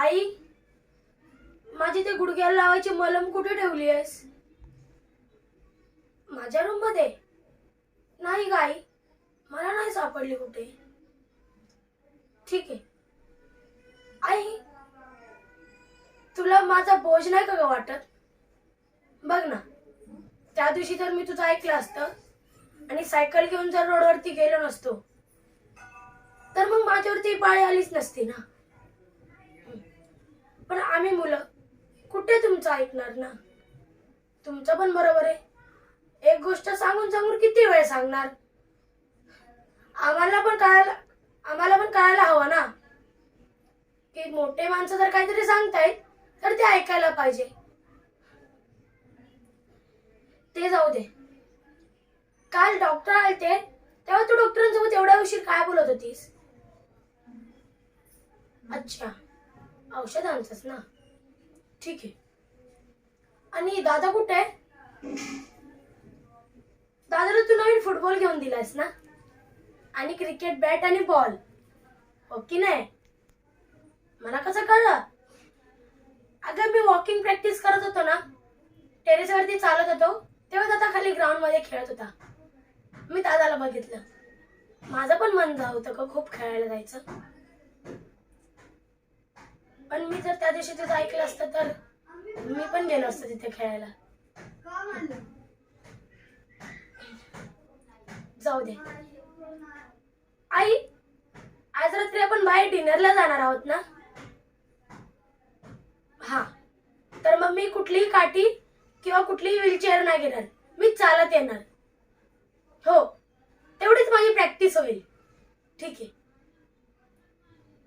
आई माझी ते गुडघ्याला लावायची मलम कुठे ठेवली आहेस? माझ्या रूममध्ये? नाही गाई मला नाही सापडली कुठे. ठीक आहे. आई तुला माझा बोज नाही का वाटत? बघ ना त्या दिवशी तर मी तुझं ऐकलं असतं आणि सायकल घेऊन जर रोडवरती गेलो नसतो तर मग माझ्यावरती पाळी आलीच नसती ना. पण आम्ही मुलं कुठे तुमचं ऐकणार ना? तुमचं पण बरोबर आहे. एक गोष्ट सांगून सांगून किती वेळ सांगणार? आम्हाला पण कळायला आम्हाला पण कळायला हवं ना? की मोठे माणसं जर काहीतरी सांगतायत तर ते ऐकायला पाहिजे. ते जाऊ दे. काल डॉक्टर आलते तेव्हा तू डॉक्टरांसोबत एवढ्या उशीर काय बोलत होतीस? अच्छा. औषधांचंच ना? ठीक आहे. आणि दादा कुठे आहे? दादाला तू नवीन फुटबॉल घेऊन दिलास ना? आणि क्रिकेट बॅट आणि बॉल हो की नाही? मला कसं कळलं? अगं मी वॉकिंग प्रॅक्टिस करत होतो ना टेरेसवरती चालत होतो तेव्हा दादा खाली ग्राउंडमध्ये खेळत होता. मी दादाला बघितलं. माझं पण मन जात होतं का खूप खेळायला जायचं. पण मी जर त्या दिवशी तुझं ऐकलं असतं तर मी पण गेलो असतो तिथे खेळायला. जाऊ दे. आई आज रात्री आपण बाहेर डिनरला जाणार आहोत ना? हा. तर मग मी कुठलीही काठी किंवा कुठलीही व्हीलचेअर नाही घेणार. मी चालत येणार. हो. तेवढीच माझी प्रॅक्टिस होईल. ठीक आहे.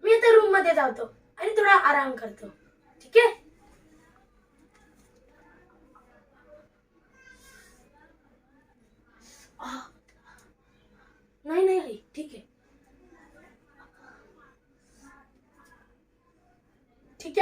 मी आता रूममध्ये जातो. आणि थोडा आराम करतो. ठीक आहे?